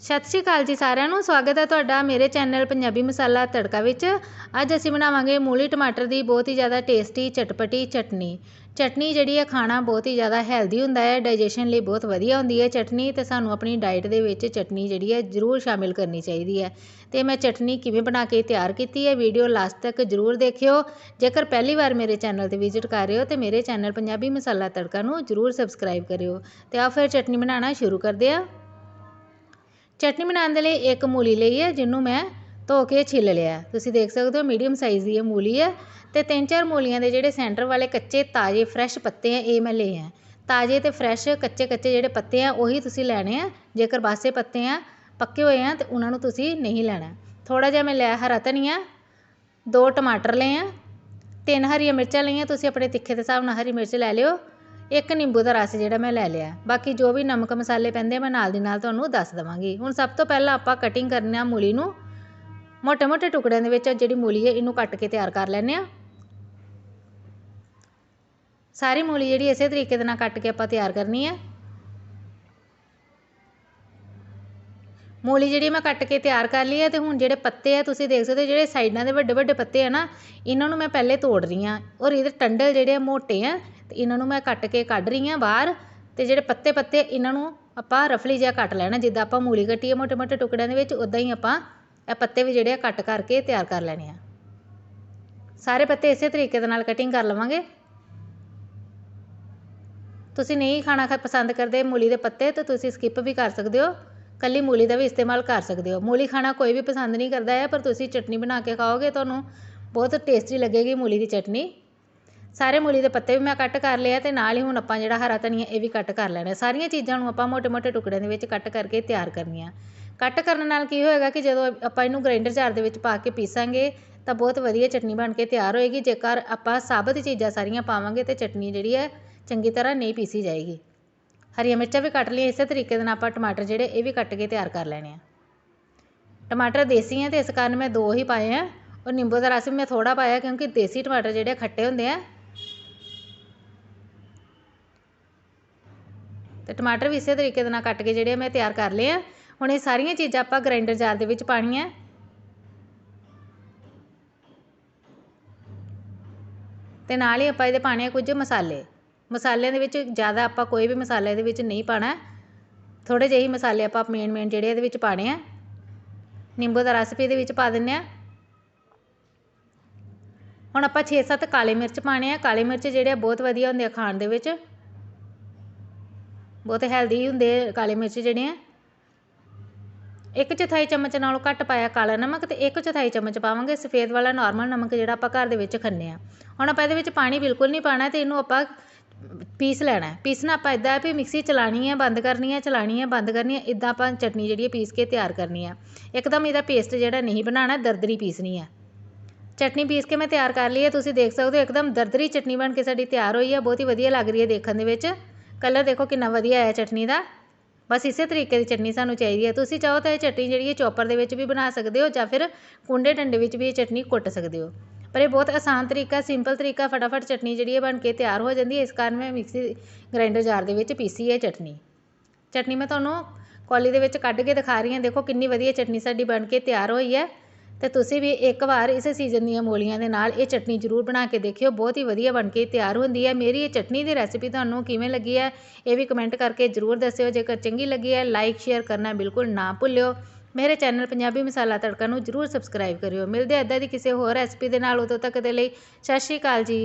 ਸਤਿ ਸ਼੍ਰੀ ਅਕਾਲ ਜੀ ਸਾਰਿਆਂ ਨੂੰ। ਸਵਾਗਤ ਹੈ ਤੁਹਾਡਾ ਮੇਰੇ ਚੈਨਲ ਪੰਜਾਬੀ ਮਸਾਲਾ ਤੜਕਾ ਵਿੱਚ। ਅੱਜ ਅਸੀਂ ਬਣਾਵਾਂਗੇ ਮੂਲੀ ਟਮਾਟਰ ਦੀ ਬਹੁਤ ਹੀ ਜ਼ਿਆਦਾ ਟੇਸਟੀ ਚਟਪਟੀ ਚਟਨੀ। ਚਟਨੀ ਜਿਹੜੀ ਹੈ ਖਾਣਾ ਬਹੁਤ ਹੀ ਜ਼ਿਆਦਾ ਹੈਲਦੀ ਹੁੰਦਾ ਹੈ ਡਾਈਜੈਸ਼ਨ ਲਈ ਬਹੁਤ ਵਧੀਆ ਹੁੰਦੀ ਹੈ ਚਟਨੀ ਤੇ ਸਾਨੂੰ ਆਪਣੀ ਡਾਈਟ ਦੇ ਵਿੱਚ ਚਟਨੀ ਜਿਹੜੀ ਹੈ ਜ਼ਰੂਰ ਸ਼ਾਮਿਲ ਕਰਨੀ ਚਾਹੀਦੀ ਹੈ। ਤੇ ਮੈਂ ਚਟਨੀ ਕਿਵੇਂ ਬਣਾ ਕੇ ਤਿਆਰ ਕੀਤੀ ਹੈ ਵੀਡੀਓ ਲਾਸਟ ਤੱਕ ਜ਼ਰੂਰ ਦੇਖਿਓ। ਜੇਕਰ ਪਹਿਲੀ ਵਾਰ ਮੇਰੇ ਚੈਨਲ ਤੇ ਵਿਜ਼ਿਟ ਕਰ ਰਹੇ ਹੋ ਤੇ ਮੇਰੇ ਚੈਨਲ ਪੰਜਾਬੀ ਮਸਾਲਾ ਤੜਕਾ ਨੂੰ ਜ਼ਰੂਰ ਸਬਸਕ੍ਰਾਈਬ ਕਰਿਓ। ਤੇ ਆ ਫਿਰ ਚਟਨੀ ਬਣਾਉਣਾ ਸ਼ੁਰੂ ਕਰਦੇ ਆ ਚਟਨੀ ਬਣਾਉਣ ਦੇ ਲਈ ਇੱਕ ਮੂਲੀ ਲਈ ਹੈ, ਜਿਹਨੂੰ ਮੈਂ ਧੋ ਕੇ ਛਿੱਲ ਲਿਆ ਤੁਸੀਂ ਦੇਖ ਸਕਦੇ ਹੋ ਮੀਡੀਅਮ ਸਾਈਜ਼ ਦੀ ਇਹ ਮੂਲੀ ਹੈ ਅਤੇ ਤਿੰਨ ਚਾਰ ਮੂਲੀਆਂ ਦੇ ਜਿਹੜੇ ਸੈਂਟਰ ਵਾਲੇ ਕੱਚੇ ਤਾਜ਼ੇ ਫਰੈਸ਼ ਪੱਤੇ ਹੈ ਇਹ ਮੈਂ ਲਏ ਹੈ ਤਾਜ਼ੇ ਅਤੇ ਫਰੈਸ਼ ਕੱਚੇ ਕੱਚੇ ਜਿਹੜੇ ਪੱਤੇ ਆ, ਉਹੀ ਤੁਸੀਂ ਲੈਣੇ ਆ। ਜੇਕਰ ਬਾਸੇ ਪੱਤੇ ਆ, ਪੱਕੇ ਹੋਏ ਆ ਤਾਂ ਉਹਨਾਂ ਨੂੰ ਤੁਸੀਂ ਨਹੀਂ ਲੈਣਾ। ਥੋੜ੍ਹਾ ਜਿਹਾ ਮੈਂ ਲਿਆ ਹਰਾ ਧਨੀਆ, ਦੋ ਟਮਾਟਰ ਲਏ ਆ, ਤਿੰਨ ਹਰੀਆਂ ਮਿਰਚਾਂ ਲਈਆਂ, ਤੁਸੀਂ ਆਪਣੇ ਤਿੱਖੇ ਦੇ ਹਿਸਾਬ ਨਾਲ ਹਰੀ ਮਿਰਚ ਲੈ ਲਿਓ। ਇੱਕ ਨਿੰਬੂ ਦਾ ਰਸ ਜਿਹੜਾ ਮੈਂ ਲੈ ਲਿਆ। ਬਾਕੀ ਜੋ ਵੀ ਨਮਕ ਮਸਾਲੇ ਪੈਂਦੇ ਮੈਂ ਨਾਲ ਦੀ ਨਾਲ ਤੁਹਾਨੂੰ ਦੱਸ ਦਵਾਂਗੀ। ਹੁਣ ਸਭ ਤੋਂ ਪਹਿਲਾਂ ਆਪਾਂ ਕਟਿੰਗ ਕਰਨਾ ਮੂਲੀ ਨੂੰ। ਮੋਟੇ-ਮੋਟੇ ਟੁਕੜਿਆਂ ਦੇ ਵਿੱਚ ਜਿਹੜੀ ਮੂਲੀ ਹੈ, ਇਹਨੂੰ ਕੱਟ ਕੇ ਤਿਆਰ ਕਰ ਲੈਣੇ ਆ। ਸਾਰੀ ਮੂਲੀ ਜਿਹੜੀ ਇਸੇ ਤਰੀਕੇ ਦੇ ਨਾਲ ਕੱਟ ਕੇ ਆਪਾਂ ਤਿਆਰ ਕਰਨੀ ਹੈ ਮੂਲੀ ਜਿਹੜੀ ਮੈਂ ਕੱਟ ਕੇ ਤਿਆਰ ਕਰ ਲਈ ਹੈ ਤੇ ਹੁਣ ਜਿਹੜੇ ਪੱਤੇ ਆ, ਤੁਸੀਂ ਦੇਖ ਸਕਦੇ ਜਿਹੜੇ ਸਾਈਡਾਂ ਦੇ ਵੱਡੇ ਵੱਡੇ ਪੱਤੇ ਆ ਨਾ, ਇਹਨਾਂ ਨੂੰ ਮੈਂ ਪਹਿਲੇ ਤੋੜ ਰਹੀ ਆ। ਔਰ ਇਹਦੇ ਟੰਡਲ ਜਿਹੜੇ ਆ, ਮੋਟੇ ਆ। ਅਤੇ ਇਹਨਾਂ ਨੂੰ ਮੈਂ ਕੱਟ ਕੇ ਕੱਢ ਰਹੀ ਹਾਂ ਬਾਹਰ ਅਤੇ ਜਿਹੜੇ ਪੱਤੇ ਪੱਤੇ ਇਹਨਾਂ ਨੂੰ ਆਪਾਂ ਰਫਲੀ ਜਿਹਾ ਕੱਟ ਲੈਣਾ, ਜਿੱਦਾਂ ਆਪਾਂ ਮੂਲੀ ਕੱਟੀ ਹੈ ਮੋਟੇ ਮੋਟੇ ਟੁਕੜਿਆਂ ਦੇ ਵਿੱਚ ਉੱਦਾਂ ਹੀ ਆਪਾਂ ਇਹ ਪੱਤੇ ਵੀ ਜਿਹੜੇ ਆ ਕੱਟ ਕਰਕੇ ਤਿਆਰ ਕਰ ਲੈਣੇ ਆ। ਸਾਰੇ ਪੱਤੇ ਇਸੇ ਤਰੀਕੇ ਦੇ ਨਾਲ ਕਟਿੰਗ ਕਰ ਲਵਾਂਗੇ। ਤੁਸੀਂ ਨਹੀਂ ਖਾਣਾ ਖਾ, ਪਸੰਦ ਕਰਦੇ ਮੂਲੀ ਦੇ ਪੱਤੇ, ਤਾਂ ਤੁਸੀਂ ਸਕਿੱਪ ਵੀ ਕਰ ਸਕਦੇ ਹੋ। ਇਕੱਲੀ ਮੂਲੀ ਦਾ ਵੀ ਇਸਤੇਮਾਲ ਕਰ ਸਕਦੇ ਹੋ। ਮੂਲੀ ਖਾਣਾ ਕੋਈ ਵੀ ਪਸੰਦ ਨਹੀਂ ਕਰਦਾ ਹੈ, ਪਰ ਤੁਸੀਂ ਚਟਨੀ ਬਣਾ ਕੇ ਖਾਓਗੇ, ਤੁਹਾਨੂੰ ਬਹੁਤ ਟੇਸਟੀ ਲੱਗੇਗੀ ਮੂਲੀ ਦੀ ਚਟਨੀ। ਸਾਰੇ ਮੂਲੀ ਦੇ ਪੱਤੇ ਵੀ ਮੈਂ ਕੱਟ ਕਰ ਲਏ ਆ ਅਤੇ ਨਾਲ ਹੀ ਹੁਣ ਆਪਾਂ ਜਿਹੜਾ ਹਰਾ ਧਨੀਆ ਇਹ ਵੀ ਕੱਟ ਕਰ ਲੈਣਾ। ਸਾਰੀਆਂ ਚੀਜ਼ਾਂ ਨੂੰ ਆਪਾਂ ਮੋਟੇ ਮੋਟੇ ਟੁਕੜਿਆਂ ਦੇ ਵਿੱਚ ਕੱਟ ਕਰਕੇ ਤਿਆਰ ਕਰਨੀਆਂ। ਕੱਟ ਕਰਨ ਨਾਲ ਕੀ ਹੋਏਗਾ ਕਿ ਜਦੋਂ ਆਪਾਂ ਇਹਨੂੰ ਗ੍ਰਾਈਂਡਰ ਜਾਰ ਦੇ ਵਿੱਚ ਪਾ ਕੇ ਪੀਸਾਂਗੇ ਤਾਂ ਬਹੁਤ ਵਧੀਆ ਚਟਨੀ ਬਣ ਕੇ ਤਿਆਰ ਹੋਏਗੀ। ਜੇਕਰ ਆਪਾਂ ਸਾਬਤ ਚੀਜ਼ਾਂ ਸਾਰੀਆਂ ਪਾਵਾਂਗੇ ਤਾਂ ਚਟਨੀ ਜਿਹੜੀ ਹੈ ਚੰਗੀ ਤਰ੍ਹਾਂ ਨਹੀਂ ਪੀਸੀ ਜਾਏਗੀ। ਹਰੀਆਂ ਮਿਰਚਾਂ ਵੀ ਕੱਟ ਲਈਆਂ, ਇਸੇ ਤਰੀਕੇ ਦੇ ਨਾਲ ਆਪਾਂ ਟਮਾਟਰ ਜਿਹੜੇ ਇਹ ਵੀ ਕੱਟ ਕੇ ਤਿਆਰ ਕਰ ਲੈਣੇ ਆ। ਟਮਾਟਰ ਦੇਸੀ ਹੈ ਅਤੇ ਇਸ ਕਾਰਨ ਮੈਂ ਦੋ ਹੀ ਪਾਏ ਆ। ਔਰ ਨਿੰਬੂ ਦਾ ਰਸ ਵੀ ਮੈਂ ਥੋੜ੍ਹਾ ਪਾਇਆ ਕਿਉਂਕਿ ਦੇਸੀ ਟਮਾਟਰ ਜਿਹੜੇ ਖੱਟੇ ਹੁੰਦੇ ਆ ਤੇ ਟਮਾਟਰ ਵੀ ਇਸੇ ਤਰੀਕੇ ਦੇ ਨਾਲ ਕੱਟ ਕੇ ਜਿਹੜੇ ਮੈਂ ਤਿਆਰ ਕਰ ਲਏ ਆ, ਹੁਣ ਇਹ ਸਾਰੀਆਂ ਚੀਜ਼ਾਂ ਆਪਾਂ ਗ੍ਰਾਈਂਡਰ ਜਾਰ ਦੇ ਵਿੱਚ ਪਾਣੀਆਂ। ਤੇ ਨਾਲ ਹੀ ਆਪਾਂ ਇਹਦੇ ਪਾਣੇ ਕੁਝ ਮਸਾਲੇ। ਮਸਾਲਿਆਂ ਦੇ ਵਿੱਚ ਜ਼ਿਆਦਾ ਆਪਾਂ ਕੋਈ ਵੀ ਮਸਾਲੇ ਇਹਦੇ ਵਿੱਚ ਨਹੀਂ ਪਾਣਾ। ਥੋੜੇ ਜਿਹੇ ਹੀ ਮਸਾਲੇ ਆਪਾਂ ਮੇਨ ਮੇਨ ਜਿਹੜੇ ਇਹਦੇ ਵਿੱਚ ਪਾਣੇ ਆ। ਨਿੰਬੂ ਦਾ ਰਸ ਵੀ ਇਹਦੇ ਵਿੱਚ ਪਾ ਦਿੰਨੇ ਆ। ਹੁਣ ਆਪਾਂ 6-7 ਕਾਲੇ ਮਿਰਚ ਪਾਣੇ ਆ। ਕਾਲੇ ਮਿਰਚ ਜਿਹੜੇ ਆ ਬਹੁਤ ਵਧੀਆ ਹੁੰਦੇ ਆ ਖਾਣ ਦੇ ਵਿੱਚ। ਬਹੁਤ ਹੈਲਦੀ ਹੁੰਦੇ ਕਾਲੇ ਮਿਰਚ ਜਿਹੜੇ ਆ। ਇੱਕ ਚੌਥਾਈ ਚਮਚ ਨਾਲੋਂ ਘੱਟ ਪਾਇਆ ਕਾਲਾ ਨਮਕ ਤੇ ਇੱਕ ਚੌਥਾਈ ਚਮਚ ਪਾਵਾਂਗੇ ਸਫੇਦ ਵਾਲਾ ਨਾਰਮਲ ਨਮਕ ਜਿਹੜਾ ਆਪਾਂ ਘਰ ਦੇ ਵਿੱਚ ਖੰਨੇ ਆ ਹੁਣ ਆਪਾਂ ਇਹਦੇ ਵਿੱਚ ਪਾਣੀ ਬਿਲਕੁਲ ਨਹੀਂ ਪਾਣਾ ਤੇ ਇਹਨੂੰ ਆਪਾਂ ਪੀਸ ਲੈਣਾ ਪੀਸਣਾ ਆਪਾਂ ਇਦਾਂ ਹੈ ਵੀ ਮਿਕਸੀ ਚਲਾਣੀ ਹੈ, ਬੰਦ ਕਰਨੀ ਹੈ ਚਲਾਣੀ ਹੈ, ਬੰਦ ਕਰਨੀ ਹੈ ਇਦਾਂ ਆਪਾਂ ਚਟਨੀ ਜਿਹੜੀ ਹੈ ਪੀਸ ਕੇ ਤਿਆਰ ਕਰਨੀ ਹੈ। ਇੱਕਦਮ ਇਹਦਾ ਪੇਸਟ ਜਿਹੜਾ ਨਹੀਂ ਬਣਾਉਣਾ, ਦਰਦਰੀ ਪੀਸਣੀ ਹੈ। ਚਟਨੀ ਪੀਸ ਕੇ ਮੈਂ ਤਿਆਰ ਕਰ ਲਈ ਹੈ, ਤੁਸੀਂ ਦੇਖ ਸਕਦੇ ਹੋ ਇੱਕਦਮ ਦਰਦਰੀ ਚਟਨੀ ਬਣ ਕੇ ਸਾਡੀ ਤਿਆਰ ਹੋਈ ਹੈ, ਬਹੁਤ ਹੀ ਵਧੀਆ ਲੱਗ ਰਹੀ ਹੈ ਦੇਖਣ ਦੇ ਵਿੱਚ। ਕਲਰ ਦੇਖੋ ਕਿੰਨਾ ਵਧੀਆ ਆਇਆ ਚਟਨੀ ਦਾ। ਬਸ ਇਸੇ ਤਰੀਕੇ ਦੀ ਚਟਨੀ ਸਾਨੂੰ ਚਾਹੀਦੀ ਹੈ। ਤੁਸੀਂ ਚਾਹੋ ਤਾਂ ਇਹ ਚਟਨੀ ਜਿਹੜੀ ਹੈ ਚੌਪਰ ਦੇ ਵਿੱਚ ਵੀ ਬਣਾ ਸਕਦੇ ਹੋ ਜਾਂ ਫਿਰ ਕੁੰਡੇ ਡੰਡੇ ਵਿੱਚ ਵੀ ਇਹ ਚਟਨੀ ਕੁੱਟ ਸਕਦੇ ਹੋ। ਪਰ ਇਹ ਬਹੁਤ ਆਸਾਨ ਤਰੀਕਾ, ਸਿੰਪਲ ਤਰੀਕਾ ਫਟਾਫਟ ਚਟਨੀ ਜਿਹੜੀ ਹੈ ਬਣ ਕੇ ਤਿਆਰ ਹੋ ਜਾਂਦੀ ਹੈ। ਇਸ ਕਾਰਨ ਮੈਂ ਮਿਕਸੀ ਗ੍ਰਾਈਂਡਰ ਜਾਰ ਦੇ ਵਿੱਚ ਪੀਸੀ ਹੈ ਚਟਨੀ। ਚਟਨੀ ਮੈਂ ਤੁਹਾਨੂੰ ਕੌਲੀ ਦੇ ਵਿੱਚ ਕੱਢ ਕੇ ਦਿਖਾ ਰਹੀ ਹਾਂ। ਦੇਖੋ ਕਿੰਨੀ ਵਧੀਆ ਚਟਨੀ ਸਾਡੀ ਬਣ ਕੇ ਤਿਆਰ ਹੋਈ ਹੈ। ਅਤੇ ਤੁਸੀਂ ਵੀ ਇੱਕ ਵਾਰ ਇਸ ਸੀਜ਼ਨ ਦੀਆਂ ਮੂਲੀਆਂ ਦੇ ਨਾਲ ਇਹ ਚਟਨੀ ਜ਼ਰੂਰ ਬਣਾ ਕੇ ਦੇਖਿਓ। ਬਹੁਤ ਹੀ ਵਧੀਆ ਬਣ ਕੇ ਤਿਆਰ ਹੁੰਦੀ ਹੈ। ਮੇਰੀ ਇਹ ਚਟਨੀ ਦੀ ਰੈਸਿਪੀ ਤੁਹਾਨੂੰ ਕਿਵੇਂ ਲੱਗੀ ਹੈ, ਇਹ ਵੀ ਕਮੈਂਟ ਕਰਕੇ ਜ਼ਰੂਰ ਦੱਸਿਓ। ਜੇਕਰ ਚੰਗੀ ਲੱਗੀ ਹੈ ਲਾਈਕ ਸ਼ੇਅਰ ਕਰਨਾ ਬਿਲਕੁਲ ਨਾ ਭੁੱਲਿਓ। ਮੇਰੇ ਚੈਨਲ ਪੰਜਾਬੀ ਮਸਾਲਾ ਤੜਕਾ ਨੂੰ ਜ਼ਰੂਰ ਸਬਸਕ੍ਰਾਈਬ ਕਰਿਓ। ਮਿਲਦੇ ਆ ਇੱਦਾਂ ਦੀ ਕਿਸੇ ਹੋਰ ਰੈਸਿਪੀ ਦੇ ਨਾਲ ਉਦੋਂ ਤੱਕ ਦੇ ਲਈ। ਸਤਿ ਸ਼੍ਰੀ ਅਕਾਲ ਜੀ।